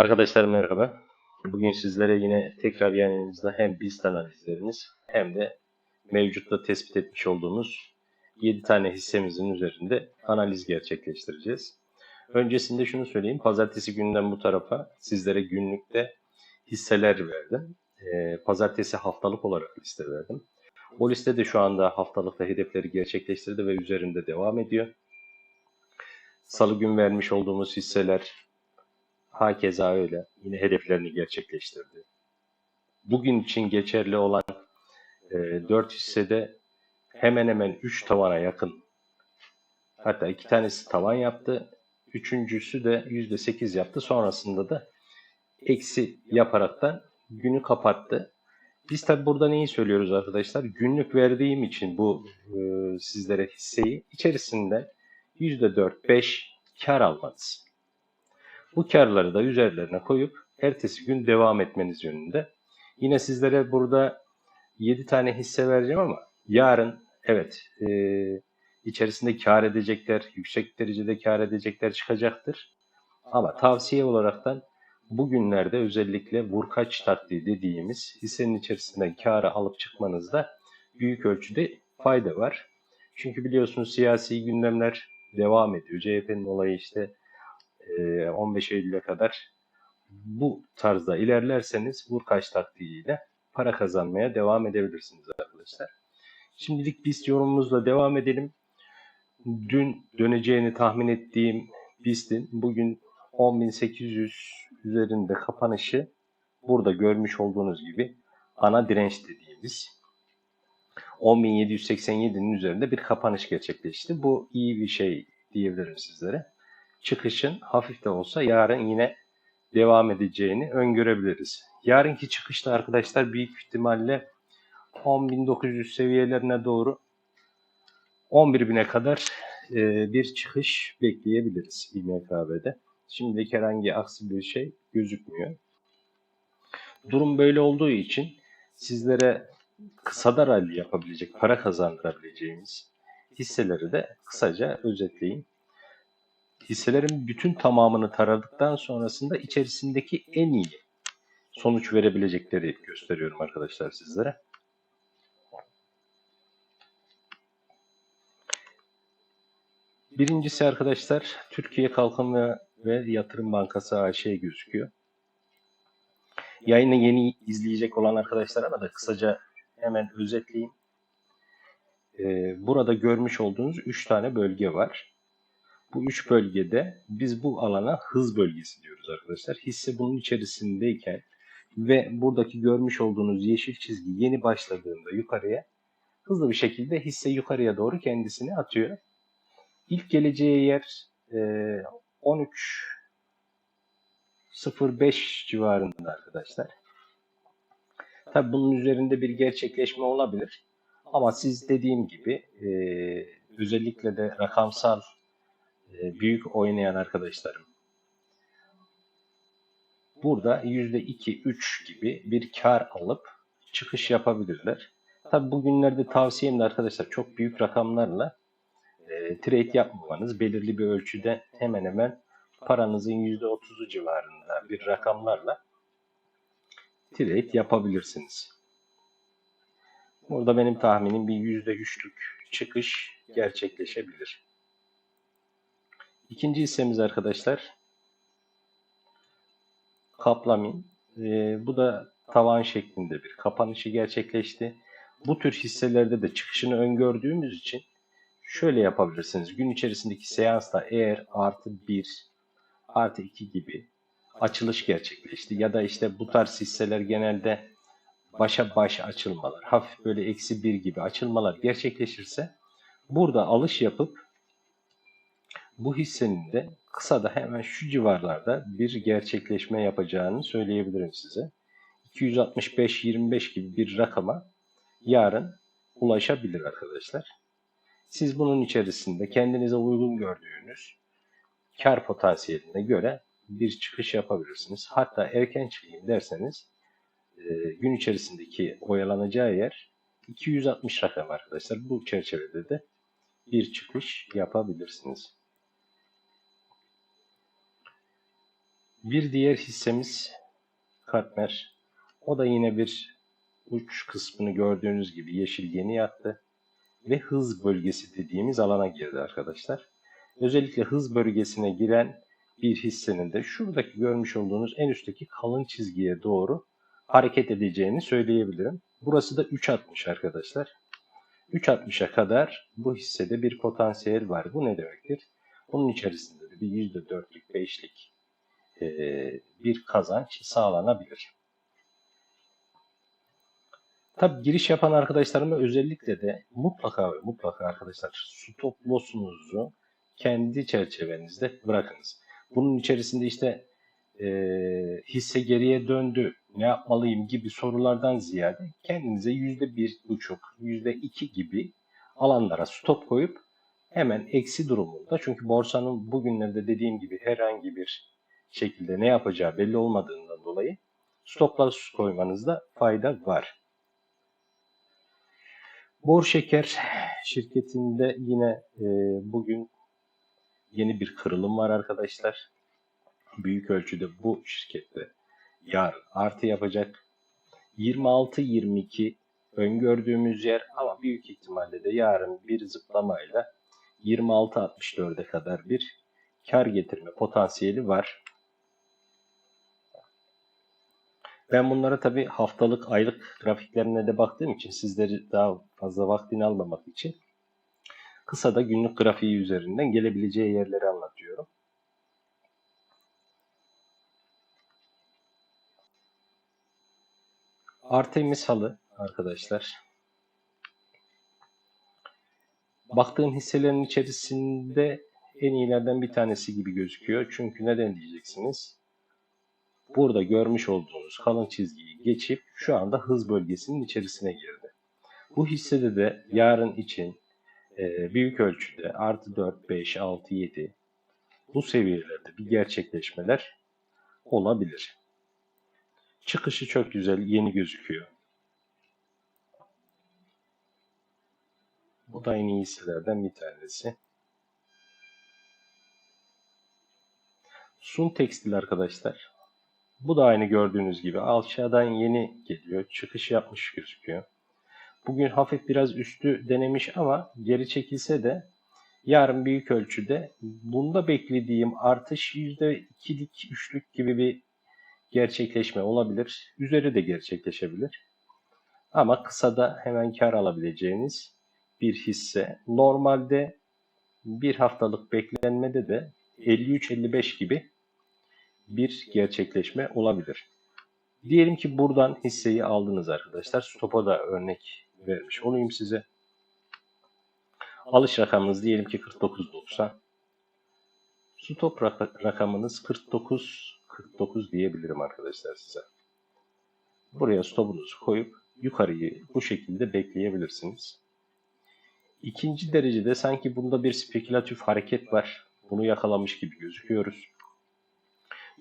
Arkadaşlar merhaba. Bugün sizlere yine tekrar yanınızda hem BIST analizlerimiz hem de mevcutta tespit etmiş olduğumuz 7 tane hissemizin üzerinde analiz gerçekleştireceğiz. Öncesinde şunu söyleyeyim. Pazartesi günden bu tarafa sizlere günlükte hisseler verdim. Ee, pazartesi haftalık olarak liste verdim. O liste de şu anda haftalıkta hedefleri gerçekleştirdi ve üzerinde devam ediyor. Salı gün vermiş olduğumuz hisseler Hakeza öyle. Yine hedeflerini gerçekleştirdi. Bugün için geçerli olan e, 4 hissede hemen hemen 3 tavana yakın. Hatta iki tanesi tavan yaptı. Üçüncüsü de %8 yaptı. Sonrasında da eksi yaparaktan günü kapattı. Biz tabi burada neyi söylüyoruz arkadaşlar? Günlük verdiğim için bu e, sizlere hisseyi içerisinde %4-5 kar almanız. Bu karları da üzerlerine koyup ertesi gün devam etmeniz yönünde. Yine sizlere burada 7 tane hisse vereceğim ama yarın evet e, içerisinde kar edecekler, yüksek derecede kar edecekler çıkacaktır. Ama tavsiye olaraktan bugünlerde özellikle vurkaç taktiği dediğimiz hissenin içerisinden karı alıp çıkmanızda büyük ölçüde fayda var. Çünkü biliyorsunuz siyasi gündemler devam ediyor. CHP'nin olayı işte 15 Eylül'e kadar bu tarzda ilerlerseniz vurkaç taktiğiyle para kazanmaya devam edebilirsiniz arkadaşlar. Şimdilik BIST yorumumuzla devam edelim. Dün döneceğini tahmin ettiğim BIST'in bugün 10.800 üzerinde kapanışı burada görmüş olduğunuz gibi ana direnç dediğimiz 10.787'nin üzerinde bir kapanış gerçekleşti. Bu iyi bir şey diyebilirim sizlere çıkışın hafif de olsa yarın yine devam edeceğini öngörebiliriz. Yarınki çıkışta arkadaşlar büyük ihtimalle 10.900 seviyelerine doğru 11.000'e kadar e, bir çıkış bekleyebiliriz İMKB'de. Şimdilik herhangi aksi bir şey gözükmüyor. Durum böyle olduğu için sizlere kısa rally yapabilecek, para kazandırabileceğimiz hisseleri de kısaca özetleyeyim hisselerin bütün tamamını taradıktan sonrasında içerisindeki en iyi sonuç verebilecekleri gösteriyorum arkadaşlar sizlere. Birincisi arkadaşlar Türkiye Kalkınma ve Yatırım Bankası AŞ gözüküyor. Yayını yeni izleyecek olan arkadaşlara da kısaca hemen özetleyeyim. Ee, burada görmüş olduğunuz 3 tane bölge var. Bu üç bölgede biz bu alana hız bölgesi diyoruz arkadaşlar. Hisse bunun içerisindeyken ve buradaki görmüş olduğunuz yeşil çizgi yeni başladığında yukarıya hızlı bir şekilde hisse yukarıya doğru kendisini atıyor. İlk geleceği yer e, 13.05 civarında arkadaşlar. Tabi bunun üzerinde bir gerçekleşme olabilir. Ama siz dediğim gibi e, özellikle de rakamsal büyük oynayan arkadaşlarım. Burada %2-3 gibi bir kar alıp çıkış yapabilirler. Tabi bugünlerde tavsiyem de arkadaşlar çok büyük rakamlarla e, trade yapmamanız. Belirli bir ölçüde hemen hemen paranızın %30'u civarında bir rakamlarla trade yapabilirsiniz. Burada benim tahminim bir %3'lük çıkış gerçekleşebilir. İkinci hissemiz arkadaşlar Kaplamin. Ee, bu da tavan şeklinde bir kapanışı gerçekleşti. Bu tür hisselerde de çıkışını öngördüğümüz için şöyle yapabilirsiniz. Gün içerisindeki seansta eğer artı 1 artı 2 gibi açılış gerçekleşti ya da işte bu tarz hisseler genelde başa baş açılmalar, hafif böyle eksi 1 gibi açılmalar gerçekleşirse burada alış yapıp bu hissenin de kısa da hemen şu civarlarda bir gerçekleşme yapacağını söyleyebilirim size. 265-25 gibi bir rakama yarın ulaşabilir arkadaşlar. Siz bunun içerisinde kendinize uygun gördüğünüz kar potansiyeline göre bir çıkış yapabilirsiniz. Hatta erken çıkayım derseniz e, gün içerisindeki oyalanacağı yer 260 rakam arkadaşlar. Bu çerçevede de bir çıkış yapabilirsiniz. Bir diğer hissemiz Kartner. O da yine bir uç kısmını gördüğünüz gibi yeşil yeni yattı ve hız bölgesi dediğimiz alana girdi arkadaşlar. Özellikle hız bölgesine giren bir hissenin de şuradaki görmüş olduğunuz en üstteki kalın çizgiye doğru hareket edeceğini söyleyebilirim. Burası da 3.60 arkadaşlar. 3.60'a kadar bu hissede bir potansiyel var. Bu ne demektir? Bunun içerisinde de bir %4'lük, 5'lik bir kazanç sağlanabilir. Tabi giriş yapan arkadaşlarıma özellikle de mutlaka ve mutlaka arkadaşlar stop loss'unuzu kendi çerçevenizde bırakınız. Bunun içerisinde işte e, hisse geriye döndü, ne yapmalıyım gibi sorulardan ziyade kendinize yüzde bir buçuk, yüzde iki gibi alanlara stop koyup hemen eksi durumunda çünkü borsanın bugünlerde dediğim gibi herhangi bir şekilde ne yapacağı belli olmadığından dolayı stop loss koymanızda fayda var. Bor Şeker şirketinde yine e, bugün yeni bir kırılım var arkadaşlar. Büyük ölçüde bu şirkette yarın artı yapacak. 26-22 öngördüğümüz yer ama büyük ihtimalle de yarın bir zıplamayla 26-64'e kadar bir kar getirme potansiyeli var. Ben bunlara tabi haftalık, aylık grafiklerine de baktığım için sizleri daha fazla vaktini almamak için kısa da günlük grafiği üzerinden gelebileceği yerleri anlatıyorum. Artemis halı arkadaşlar. Baktığım hisselerin içerisinde en iyilerden bir tanesi gibi gözüküyor. Çünkü neden diyeceksiniz? Burada görmüş olduğunuz kalın çizgiyi geçip şu anda hız bölgesinin içerisine girdi. Bu hissede de yarın için e, büyük ölçüde artı 4, 5, 6, 7 bu seviyelerde bir gerçekleşmeler olabilir. Çıkışı çok güzel, yeni gözüküyor. Bu da en iyi hisselerden bir tanesi. Sun Tekstil arkadaşlar. Bu da aynı gördüğünüz gibi aşağıdan yeni geliyor. Çıkış yapmış gözüküyor. Bugün hafif biraz üstü denemiş ama geri çekilse de yarın büyük ölçüde bunda beklediğim artış %2'lik, 3'lük gibi bir gerçekleşme olabilir. Üzeri de gerçekleşebilir. Ama kısada hemen kar alabileceğiniz bir hisse. Normalde bir haftalık beklenmede de 53-55 gibi bir gerçekleşme olabilir. Diyelim ki buradan hisseyi aldınız arkadaşlar. Stop'a da örnek vermiş olayım size. Alış rakamınız diyelim ki 49.90. Stop rakamınız 49 49 diyebilirim arkadaşlar size. Buraya stopunuzu koyup yukarıyı bu şekilde bekleyebilirsiniz. İkinci derecede sanki bunda bir spekülatif hareket var. Bunu yakalamış gibi gözüküyoruz.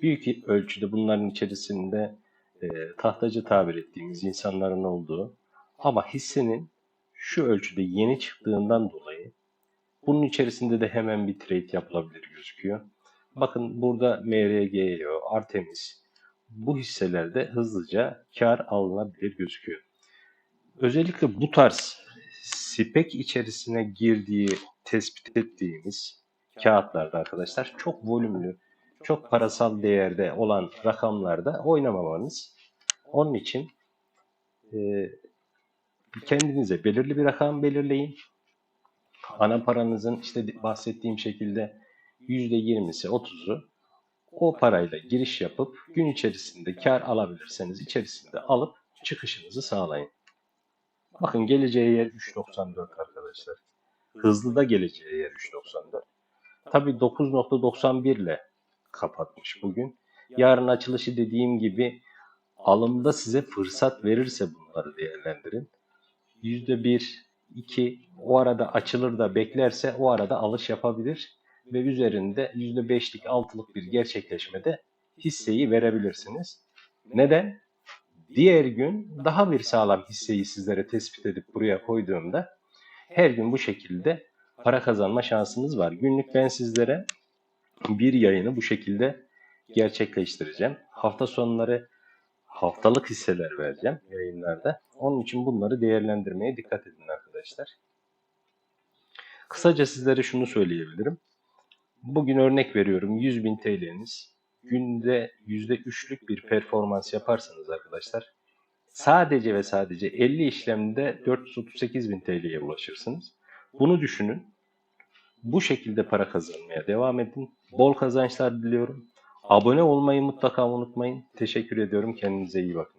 Büyük ölçüde bunların içerisinde e, tahtacı tabir ettiğimiz insanların olduğu ama hissenin şu ölçüde yeni çıktığından dolayı bunun içerisinde de hemen bir trade yapılabilir gözüküyor. Bakın burada MRGO, Artemis bu hisselerde hızlıca kar alınabilir gözüküyor. Özellikle bu tarz spek içerisine girdiği tespit ettiğimiz kağıtlarda arkadaşlar çok volümlü, çok parasal değerde olan rakamlarda oynamamanız. Onun için e, kendinize belirli bir rakam belirleyin. Ana paranızın işte bahsettiğim şekilde %20'si 30'u o parayla giriş yapıp gün içerisinde kar alabilirseniz içerisinde alıp çıkışınızı sağlayın. Bakın geleceği yer 3.94 arkadaşlar. Hızlı da geleceği yer 3.94. Tabi 9.91 ile kapatmış bugün. Yarın açılışı dediğim gibi alımda size fırsat verirse bunları değerlendirin. %1, 2 o arada açılır da beklerse o arada alış yapabilir ve üzerinde %5'lik 6'lık bir gerçekleşmede hisseyi verebilirsiniz. Neden? Diğer gün daha bir sağlam hisseyi sizlere tespit edip buraya koyduğumda her gün bu şekilde para kazanma şansınız var. Günlük ben sizlere bir yayını bu şekilde gerçekleştireceğim. Hafta sonları haftalık hisseler vereceğim yayınlarda. Onun için bunları değerlendirmeye dikkat edin arkadaşlar. Kısaca sizlere şunu söyleyebilirim. Bugün örnek veriyorum 100.000 TL'niz günde %3'lük bir performans yaparsanız arkadaşlar sadece ve sadece 50 işlemde 438.000 TL'ye ulaşırsınız. Bunu düşünün. Bu şekilde para kazanmaya devam edin. Bol kazançlar diliyorum. Abone olmayı mutlaka unutmayın. Teşekkür ediyorum. Kendinize iyi bakın.